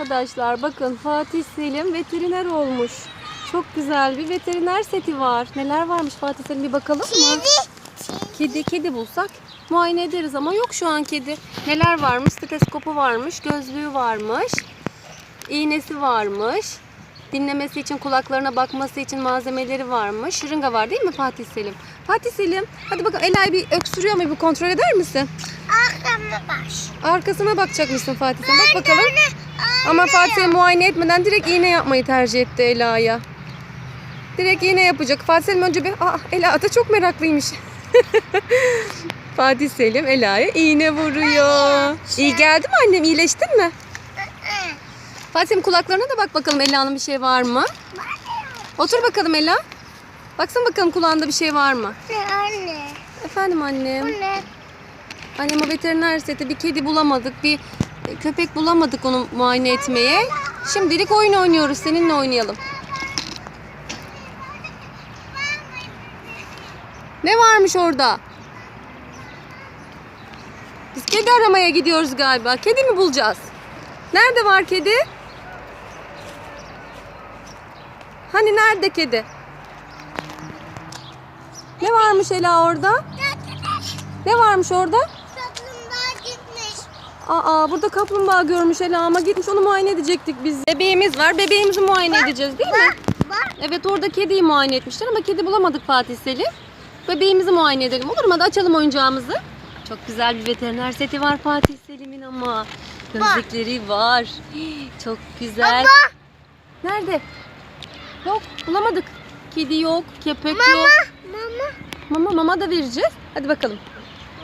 arkadaşlar bakın Fatih Selim veteriner olmuş. Çok güzel bir veteriner seti var. Neler varmış Fatih Selim bir bakalım mı? Kedi, kedi bulsak muayene ederiz ama yok şu an kedi. Neler varmış? Steteskopu varmış, gözlüğü varmış, iğnesi varmış. Dinlemesi için, kulaklarına bakması için malzemeleri varmış. Şırınga var değil mi Fatih Selim? Fatih Selim, hadi bakalım Ela'yı bir öksürüyor mu bir kontrol eder misin? Arkamda baş. Arkasına bakacak mısın Fatih Selim? Bak bakalım. Ama Fatih Selim muayene etmeden direkt iğne yapmayı tercih etti Ela'ya. Direkt iğne yapacak. Fatih Selim önce bir... Aa, Ela da çok meraklıymış. Fatih Selim Ela'ya iğne vuruyor. İyi geldi mi annem? İyileştin mi? Fatih Selim kulaklarına da bak bakalım Ela'nın bir şey var mı? Otur bakalım Ela. Baksana bakalım kulağında bir şey var mı? Ne anne? Efendim annem. Bu ne? Annem o veteriner seti bir kedi bulamadık, bir köpek bulamadık onu muayene etmeye. Şimdilik oyun oynuyoruz. Seninle oynayalım. Ne varmış orada? Biz kedi aramaya gidiyoruz galiba. Kedi mi bulacağız? Nerede var kedi? Hani nerede kedi? Ne varmış Ela orada? Ne varmış orada? Kaplumbağa gitmiş. Aa burada kaplumbağa görmüş Ela ama gitmiş onu muayene edecektik biz. Bebeğimiz var. Bebeğimizi muayene edeceğiz değil mi? Bak. Evet orada kediyi muayene etmişler ama kedi bulamadık Fatih Selim. Bebeğimizi muayene edelim olur mu? Hadi açalım oyuncağımızı. Çok güzel bir veteriner seti var Fatih Selim'in ama. Gözlükleri var. Çok güzel. Nerede? Yok bulamadık. Kedi yok, köpek yok. Mama. Mama mama da vereceğiz. Hadi bakalım.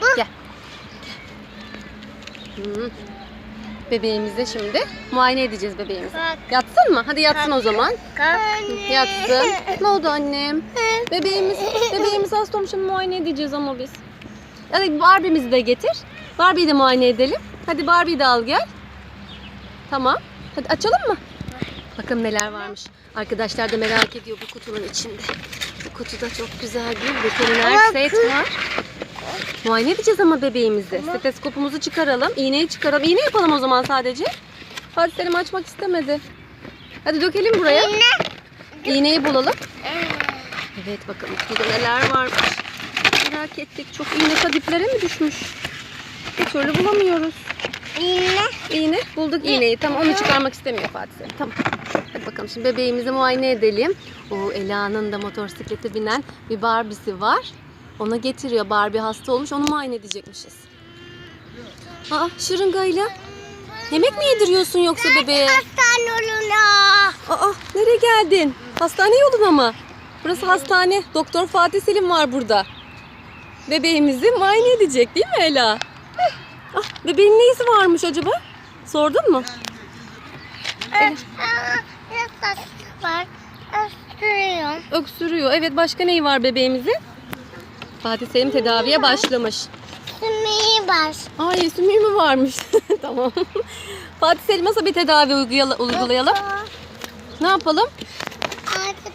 Bu. Gel. Hı. Bebeğimizi şimdi muayene edeceğiz bebeğimizi. Bak. Yatsın mı? Hadi yatsın o zaman. Anne. Yatsın. Ne oldu annem? Bebeğimiz, bebeğimiz hasta olmuş muayene edeceğiz ama biz. Hadi Barbie'mizi de getir. Barbie'yi de muayene edelim. Hadi Barbie'yi de al gel. Tamam. Hadi açalım mı? Bakın neler varmış. Arkadaşlar da merak ediyor bu kutunun içinde. Bu kutuda çok güzel bir veteriner Ama set var. Muayene edeceğiz ama bebeğimizi. Steteskopumuzu çıkaralım. iğneyi çıkaralım. İğne yapalım o zaman sadece. Fatih Selim açmak istemedi. Hadi dökelim buraya. İğneyi bulalım. Evet bakalım kutuda neler varmış. Merak ettik. Çok iğne kadiplere mi düşmüş? Bir türlü bulamıyoruz. İğne. İğne. Bulduk iğneyi. Tamam onu çıkarmak istemiyor Fatih Selim. Tamam. Hadi bakalım şimdi bebeğimizi muayene edelim. O Ela'nın da motosiklete binen bir Barbie'si var. Ona getiriyor. Barbie hasta olmuş. Onu muayene edecekmişiz. Aa şırıngayla. Yemek mi yediriyorsun yoksa bebeğe? Hastane oluna. Aa nereye geldin? Hastane yoluna mı? Burası hastane. Doktor Fatih Selim var burada. Bebeğimizi muayene edecek değil mi Ela? Ah, bebeğin neyisi varmış acaba? Sordun mu? Saçı var? Östürüyorum. Öksürüyor. Evet başka neyi var bebeğimizin? Fatih Selim tedaviye başlamış. Sümüğü var. Ay sümüğü mü varmış? tamam. Fatih Selim nasıl bir tedavi uygulayalım? Ne yapalım?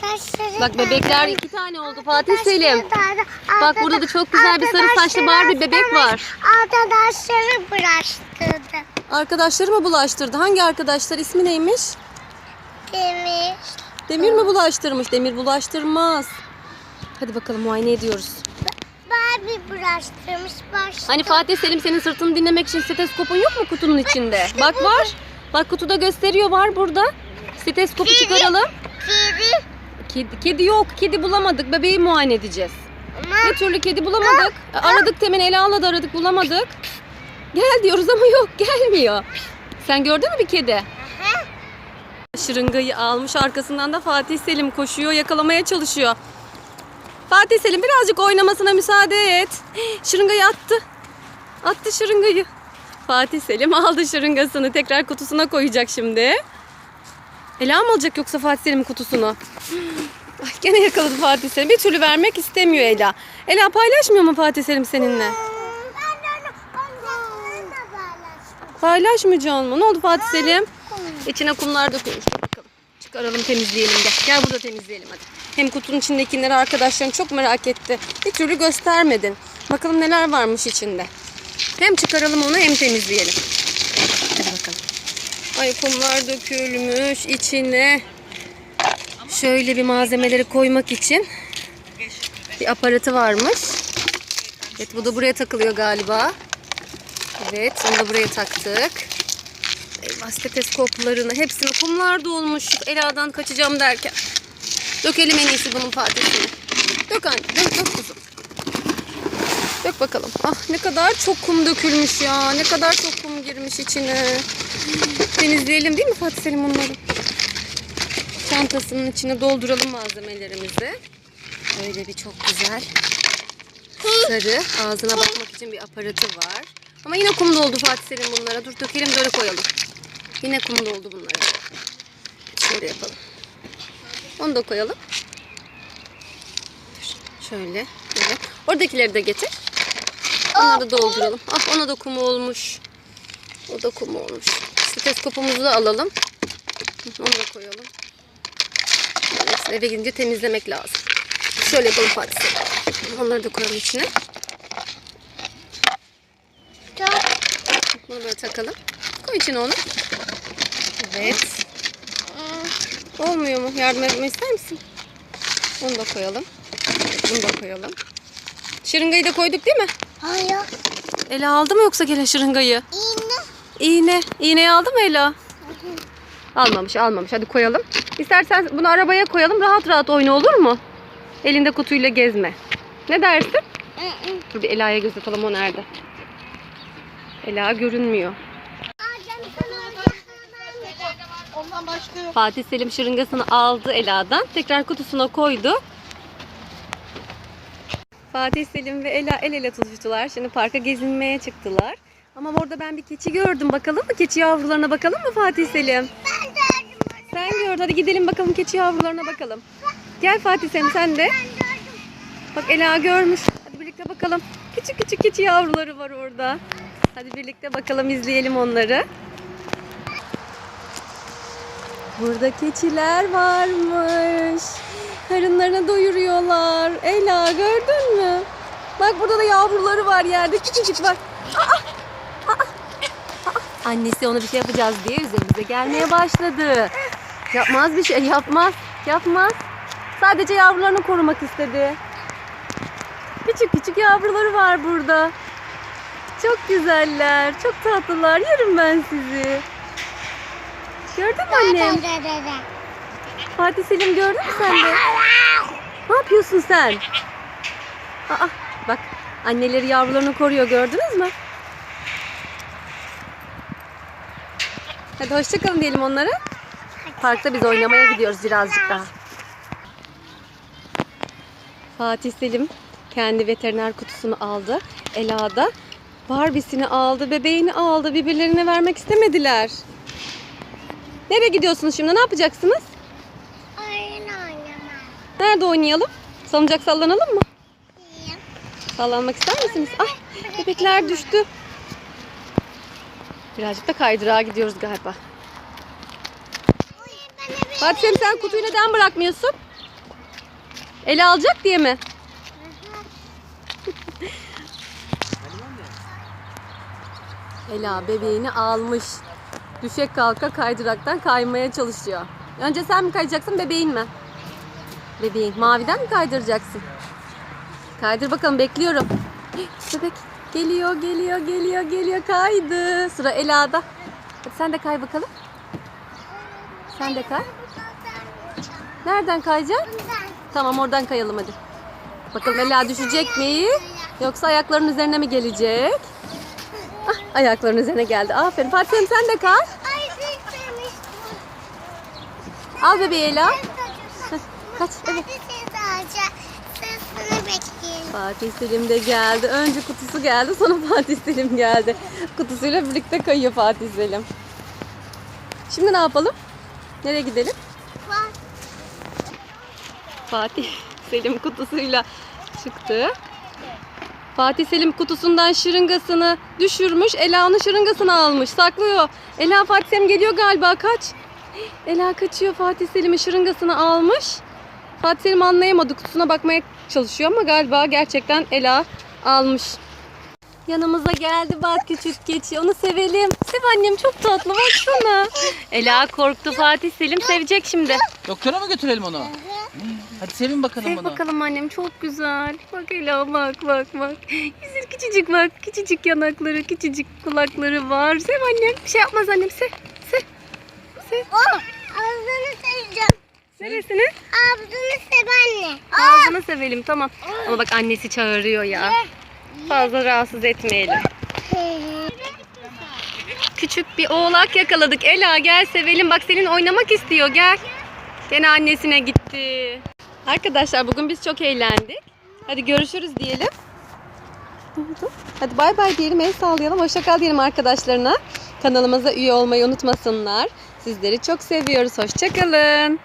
Arkadaşları Bak bebekler iki tane oldu Fatih Selim. Bak burada da çok güzel bir sarı saçlı Barbie bebek var. Arkadaşları bıraktırdı. Arkadaşları mı bulaştırdı? Hangi arkadaşlar? İsmi neymiş? Demir. Demir mi bulaştırmış? Demir bulaştırmaz. Hadi bakalım muayene ediyoruz. Barbie bulaştırmış baş. Hani Fatih Selim senin sırtını dinlemek için steteskopun yok mu kutunun içinde? Bak var. Bak kutuda gösteriyor var burada. Steteskopu çıkaralım. Kedi. Kedi, kedi yok. Kedi bulamadık. Bebeği muayene edeceğiz. Ama Bir türlü kedi bulamadık. Aradık temin Ela'la da aradık bulamadık. Gel diyoruz ama yok gelmiyor. Sen gördün mü bir kedi? Şırıngayı almış arkasından da Fatih Selim koşuyor yakalamaya çalışıyor. Fatih Selim birazcık oynamasına müsaade et. Şırıngayı attı. Attı şırıngayı. Fatih Selim aldı şırıngasını tekrar kutusuna koyacak şimdi. Ela mı alacak yoksa Fatih Selim'in kutusunu? Ay, gene yakaladı Fatih Selim. Bir türlü vermek istemiyor Ela. Ela paylaşmıyor mu Fatih Selim seninle? ben de onu oyuncaklarını da paylaştım. Paylaşmayacak mı? Ne oldu Fatih Selim? İçine kumlar dökülmüş. Bakalım. Çıkaralım temizleyelim gel. Gel burada temizleyelim hadi. Hem kutunun içindekileri arkadaşların çok merak etti. Bir türlü göstermedin. Bakalım neler varmış içinde. Hem çıkaralım onu hem temizleyelim. Hadi bakalım. Ay kumlar dökülmüş içine. Şöyle bir malzemeleri koymak için bir aparatı varmış. Evet bu da buraya takılıyor galiba. Evet onu da buraya taktık. Eyvah steteskoplarını hepsini kumlar dolmuş. Ela'dan kaçacağım derken. Dökelim en iyisi bunun Fatih'ini. Dök anne dök dök kuzum. Dök bakalım. Ah ne kadar çok kum dökülmüş ya. Ne kadar çok kum girmiş içine. Temizleyelim değil mi Fatih Selim bunları? Çantasının içine dolduralım malzemelerimizi. Böyle bir çok güzel sarı ağzına bakmak için bir aparatı var. Ama yine kum doldu Fatih Selim bunlara. Dur dökelim böyle koyalım. Yine kum doldu bunlara. Şöyle yapalım. Onu da koyalım. Şöyle. Böyle. Oradakileri de getir. Onları da dolduralım. Ah ona da kum olmuş. O da kum olmuş. Steteskopumuzu da alalım. Onu da koyalım. Eve gidince temizlemek lazım. Şöyle yapalım Fatih. Onları da koyalım içine. Bunu böyle takalım. Koy içine onu. Evet. Olmuyor mu? Yardım etme ister misin? Onu da koyalım. Bunu da koyalım. Şırıngayı da koyduk değil mi? hayır. Ela aldı mı yoksa gene şırıngayı? İğne. İğne. İğneyi aldı mı Ela? Almamış almamış. Hadi koyalım. İstersen bunu arabaya koyalım. Rahat rahat oyna olur mu? Elinde kutuyla gezme. Ne dersin? Dur bir Ela'ya göz atalım o nerede? Ela görünmüyor. Fatih Selim şırıngasını aldı Ela'dan. Tekrar kutusuna koydu. Fatih Selim ve Ela el ele tutuştular. Şimdi parka gezinmeye çıktılar. Ama orada ben bir keçi gördüm. Bakalım mı keçi yavrularına bakalım mı Fatih Selim? Sen gördün. Hadi gidelim bakalım keçi yavrularına bakalım. Gel Fatih Selim sen de. Bak Ela görmüş. Hadi birlikte bakalım. Küçük küçük keçi yavruları var orada. Hadi birlikte bakalım izleyelim onları. Burada keçiler varmış. Karınlarını doyuruyorlar. Ela gördün mü? Bak burada da yavruları var yerde. Küçücük bak. Aa, aa, aa. Annesi ona bir şey yapacağız diye üzerimize gelmeye başladı. Yapmaz bir şey. Yapmaz. Yapmaz. Sadece yavrularını korumak istedi. Küçük küçük yavruları var burada. Çok güzeller, çok tatlılar. Yerim ben sizi. Gördün mü annem? Fatih Selim gördün mü sen de? Ne yapıyorsun sen? Aa, bak anneleri yavrularını koruyor gördünüz mü? Hadi hoşçakalın diyelim onlara. Parkta biz oynamaya gidiyoruz birazcık daha. Fatih Selim kendi veteriner kutusunu aldı. Ela da Barbie'sini aldı, bebeğini aldı. Birbirlerine vermek istemediler. Nereye gidiyorsunuz şimdi? Ne yapacaksınız? Oyun oynamam. Nerede oynayalım? Salıncak sallanalım mı? İyiyim. Sallanmak ister misiniz? Ay bebekler düştü. Birazcık da kaydırağa gidiyoruz galiba. Oyun bana bir Fatih Selim sen kutuyu neden bırakmıyorsun? Ele alacak diye mi? Ela bebeğini almış. Düşe kalka kaydıraktan kaymaya çalışıyor. Önce sen mi kayacaksın bebeğin mi? Bebeğin. Maviden mi kaydıracaksın? Kaydır bakalım bekliyorum. Bebek geliyor geliyor geliyor geliyor kaydı. Sıra Ela'da. Hadi sen de kay bakalım. Sen de kay. Nereden kayacaksın? Tamam oradan kayalım hadi. Bakalım Ela düşecek mi? Yoksa ayaklarının üzerine mi gelecek? Ah, ayaklarının üzerine geldi. Aferin. Fatih Selim sen de kay. Al bebeği Ela. Kaç. Evet. Fatih Selim de geldi. Önce kutusu geldi sonra Fatih Selim geldi. Kutusuyla birlikte kayıyor Fatih Selim. Şimdi ne yapalım? Nereye gidelim? Fatih Selim kutusuyla çıktı. Fatih Selim kutusundan şırıngasını düşürmüş. Ela'nın şırıngasını almış. Saklıyor. Ela Fatih Selim geliyor galiba. Kaç. Ela kaçıyor. Fatih Selim'in şırıngasını almış. Fatih Selim anlayamadı. Kutusuna bakmaya çalışıyor ama galiba gerçekten Ela almış. Yanımıza geldi bak küçük keçi. Onu sevelim. Sev annem çok tatlı baksana. Ela korktu Fatih Selim sevecek şimdi. Doktora mı götürelim onu? Hadi sevin bakalım Sev bunu. bakalım annem çok güzel. Bak Ela bak bak bak. Yüzü küçücük bak. Küçücük yanakları, küçücük kulakları var. Sev annem. Bir şey yapmaz annem. Sev. Sev. Sev. Ağzını seveceğim. Neresini? Ağzını sev anne. Ağzını sevelim tamam. Ama bak annesi çağırıyor ya. Fazla rahatsız etmeyelim. Küçük bir oğlak yakaladık. Ela gel sevelim. Bak senin oynamak istiyor gel. Gene annesine gitti. Arkadaşlar bugün biz çok eğlendik. Hadi görüşürüz diyelim. Hadi bay bay diyelim, el sallayalım. Hoşça kal diyelim arkadaşlarına. Kanalımıza üye olmayı unutmasınlar. Sizleri çok seviyoruz. Hoşça kalın.